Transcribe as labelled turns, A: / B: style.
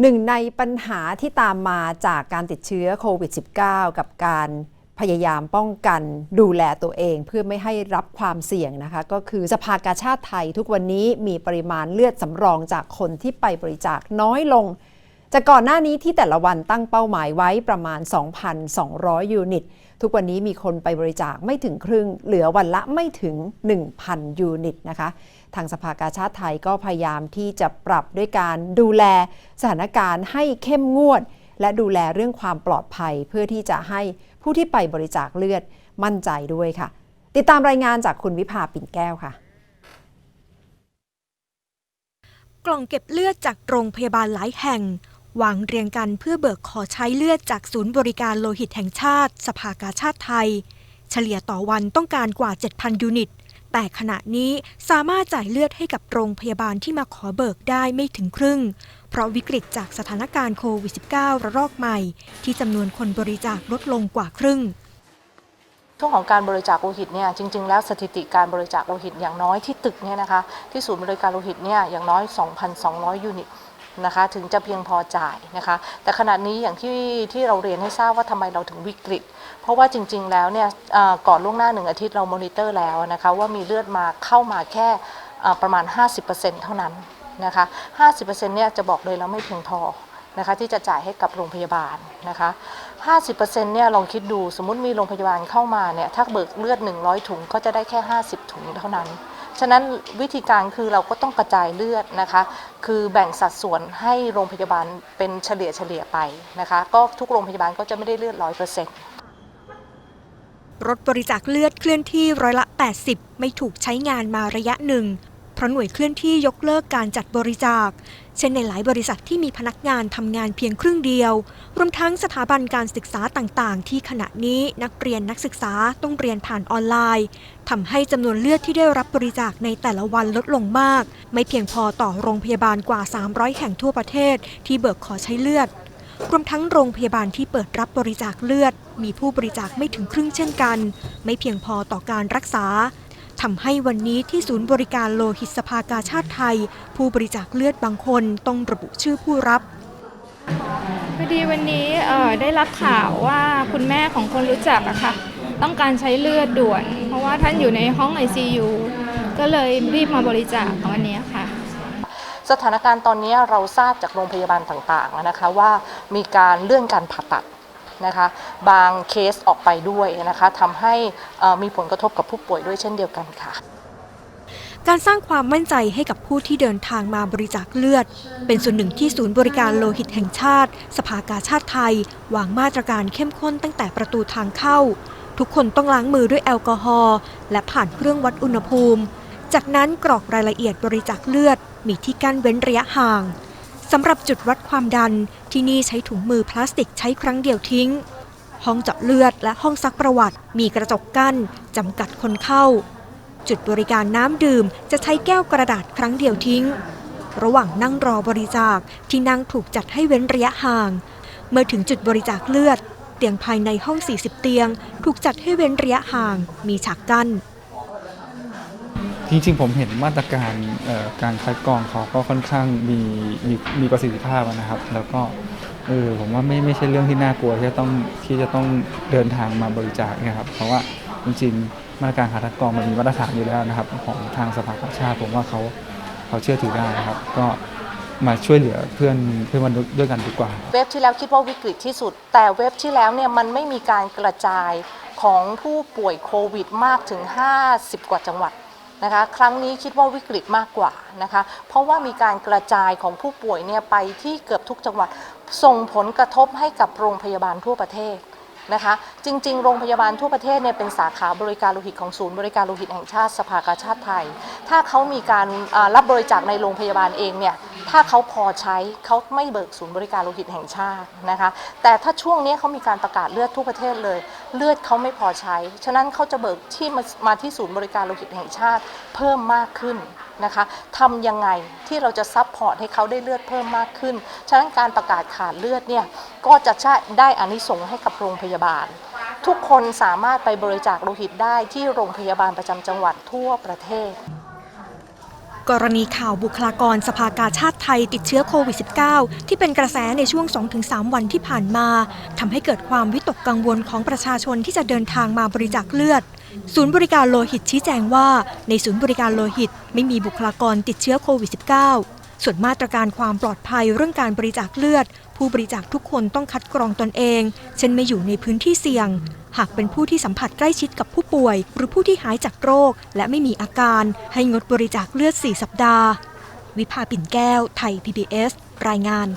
A: หนึ่งในปัญหาที่ตามมาจากการติดเชื้อโควิด -19 กับการพยายามป้องกันดูแลตัวเองเพื่อไม่ให้รับความเสี่ยงนะคะ ก็คือสภากาชาติไทยทุกวันนี้มีปริมาณเลือดสำรองจากคนที่ไปบริจาคน้อยลง จากก่อนหน้านี้ที่แต่ละวันตั้งเป้าหมายไว้ประมาณ 2,200 ยูนิต ทุกวันนี้มีคนไปบริจาคไม่ถึงครึ่ง เหลือวันละไม่ถึง 1,000 ยูนิตนะคะ ทางสภากาชาติไทยก็พยายามที่จะปรับด้วยการดูแลสถานการณ์ให้เข้มงวด และดูแลเรื่องความปลอดภัยเพื่อที่จะให้ผู้ที่ไปบริจาคเลือดมั่นใจด้วยค่ะ ติดตามรายงานจากคุณวิภาปิ่นแก้วค่ะ
B: กล่องเก็บเลือดจากโรงพยาบาลหลายแห่ง วางเรียงกันเพื่อเบิกขอใช้เลือดจากศูนย์บริการโลหิตแห่งชาติ สภากาชาติไทย เฉลี่ยต่อวันต้องการกว่า 7,000 ยูนิต แต่ขณะนี้สามารถจ่ายเลือดให้กับโรงพยาบาลที่มาขอเบิกได้ไม่ถึงครึ่ง เพราะวิกฤตจากสถานการณ์โควิด -19 ระลอกใหม่ ที่จำนวนคนบริจาคลดลงกว่าครึ่ง
C: ช่วงของการบริจาคโลหิตเนี่ยจริง ๆ แล้วสถิติการบริจาคโลหิตอย่างน้อยที่ตึกเนี่ยนะคะที่ศูนย์บริการโลหิตเนี่ยอย่างน้อย 2,200 ยูนิต นะคะถึงจะเพียงพอจ่ายนะคะ แต่ขณะนี้อย่างที่ที่เราเรียนให้ทราบว่าทำไมเราถึงวิกฤต เพราะว่าจริง ๆ แล้วเนี่ยก่อนล่วงหน้าหนึ่งอาทิตย์เรามอนิเตอร์แล้วนะคะว่ามีเลือดมาเข้ามาแค่ประมาณ 50%เท่านั้นนะคะ50%เนี่ยจะบอกเลยแล้วไม่เพียงพอนะคะที่จะจ่ายให้กับโรงพยาบาลนะคะ 50%เนี่ยลองคิดดูสมมติมีโรงพยาบาลเข้ามาเนี่ยถ้าเบิกเลือด 100 ถุงก็จะได้แค่ 50 ถุงเท่านั้น ฉะนั้นวิธีการคือเราก็ต้องกระจายเลือดนะคะ คือแบ่งสัดส่วนให้โรงพยาบาลเป็นเฉลี่ยเฉลี่ยไปนะคะ ก็ทุกโรงพยาบาลก็จะไม่ได้เลือดร้อยเปอ
B: รถบริจาคเลือดเคลื่อนที่ร้อยละ 80 ไม่ถูกใช้งานมาระยะหนึ่ง เพราะหน่วยเคลื่อนที่ยกเลิกการจัดบริจาค เช่นในหลายบริษัทที่มีพนักงานทำงานเพียงครึ่งเดียว รวมทั้งสถาบันการศึกษาต่างๆ ที่ขณะนี้นักเรียนนักศึกษาต้องเรียนผ่านออนไลน์ทำให้จำนวนเลือดที่ได้รับบริจาคในแต่ละวันลดลงมาก ไม่เพียงพอต่อโรงพยาบาลกว่า 300 แห่งทั่วประเทศ ที่เบิกขอใช้เลือดรวมทั้งโรงพยาบาลที่เปิดรับบริจาคเลือด มีผู้บริจาคไม่ถึงครึ่งเช่นกัน ไม่เพียงพอต่อการรักษา ทำให้วันนี้ที่ศูนย์บริการโลหิตสภากาชาติไทย ผู้บริจาคเลือดบางคนต้องระบุชื่อผู้รับ
D: พอดีวันนี้เอ่อได้รับข่าวว่าคุณแม่ของคนรู้จักอะค่ะ ต้องการใช้เลือดด่วน เพราะว่าท่านอยู่ในห้อง ICU ก็เลยรีบมาบริจาคตอนนี้ค่ะ
C: สถานการณ์ตอนนี้เราทราบจากโรงพยาบาลต่างๆนะคะว่ามีการเลื่อนการผ่าตัด นะคะ บางเคสออกไปด้วยนะคะทำให้มีผลกระทบกับผู้ป่วยด้วยเช่นเดียวกันค่ะ
B: การสร้างความมั่นใจให้กับผู้ที่เดินทางมาบริจาคเลือด เป็นส่วนหนึ่งที่ศูนย์บริการโลหิตแห่งชาติ สภากาชาติไทยวางมาตรการเข้มข้นตั้งแต่ประตูทางเข้า ทุกคนต้องล้างมือด้วยแอลกอฮอล์และผ่านเครื่องวัดอุณหภูมิ จากนั้นกรอกรายละเอียดบริจาคเลือดมีที่กั้นเว้นระยะห่าง สำหรับจุดวัดความดันที่นี่ใช้ถุงมือพลาสติกใช้ครั้งเดียวทิ้ง ห้องเจาะเลือดและห้องซักประวัติ มีกระจกกั้นจำกัดคนเข้า จุดบริการน้ำดื่มจะใช้แก้วกระดาษครั้งเดียวทิ้ง ระหว่างนั่งรอบริจาคที่นั่งถูกจัดให้เว้นระยะห่าง เมื่อถึงจุดบริจาคเลือด เตียงภายในห้อง 40 เตียง ถูกจัดให้เว้นระยะห่าง มีฉากกั้น
E: จริงๆ ผมเห็นมาตรการการคัดกรองเขาก็ค่อนข้างมีมีมีประสิทธิภาพนะครับ แล้วก็เออผมว่าไม่ไม่ใช่เรื่องที่น่ากลัวที่จะต้องที่จะต้องเดินทางมาบริจาคเนะครับเพราะว่าจริงๆมาตรการคัดกรองมันมีมาตรฐานอยู่แล้วนะครับ ของทางสภากาชาติผมว่าเขาเขาเชื่อถือได้นะครับ ก็มาช่วยเหลือเพื่อนเพื่อนมนุษย์ด้วยกันดีกว่า
C: เว็บที่แล้วคิดว่าวิกฤตที่สุด แต่เว็บที่แล้วเนี่ยมันไม่มีการกระจายของผู้ป่วยโควิดมากถึง 50 กว่าจังหวัด นะคะครั้งนี้คิดว่าวิกฤตมากกว่านะคะเพราะว่ามีการกระจายของผู้ป่วยเนี่ยไปที่เกือบทุกจังหวัดส่งผลกระทบให้กับโรงพยาบาลทั่วประเทศนะคะจริง ๆ โรงพยาบาลทั่วประเทศเนี่ยเป็นสาขาบริการโลหิตของศูนย์บริการโลหิตแห่งชาติสภากาชาติไทย ถ้าเขามีการรับบริจาคในโรงพยาบาลเองเนี่ย ถ้าเขาพอใช้เขาไม่เบิกศูนย์บริการโลหิตแห่งชาตินะคะ แต่ถ้าช่วงนี้เขามีการประกาศเลือดทั่วประเทศเลย เลือดเขาไม่พอใช้ ฉะนั้นเขาจะเบิกที่มามาที่ศูนย์บริการโลหิตแห่งชาติเพิ่มมากขึ้นนะคะทำยังไงที่เราจะซัพพอร์ตให้เขาได้เลือดเพิ่มมากขึ้น ฉะนั้นการประกาศขาดเลือดเนี่ยก็จะได้อานิสงส์ให้กับโรงพยาบาล ทุกคนสามารถไปบริจาคโลหิตได้ที่โรงพยาบาลประจำจังหวัดทั่วประเทศ
B: กรณีข่าวบุคลากรสภากาชาติไทยติดเชื้อโควิด -19 ที่เป็นกระแสในช่วง 2-3 วันที่ผ่านมาทำให้เกิดความวิตกกังวลของประชาชนที่จะเดินทางมาบริจาคเลือด ศูนย์บริการโลหิตชี้แจงว่า ในศูนย์บริการโลหิต ไม่มีบุคลากรติดเชื้อโควิด -19 ส่วนมาตรการความปลอดภัยเรื่องการบริจาคเลือด ผู้บริจาคทุกคนต้องคัดกรองตนเอง เช่นไม่อยู่ในพื้นที่เสี่ยง หากเป็นผู้ที่สัมผัสใกล้ชิดกับผู้ป่วย หรือผู้ที่หายจากโรค และไม่มีอาการ ให้งดบริจาคเลือด 4 สัปดาห์ วิภาปิ่นแก้ว ไทย PBS รายงาน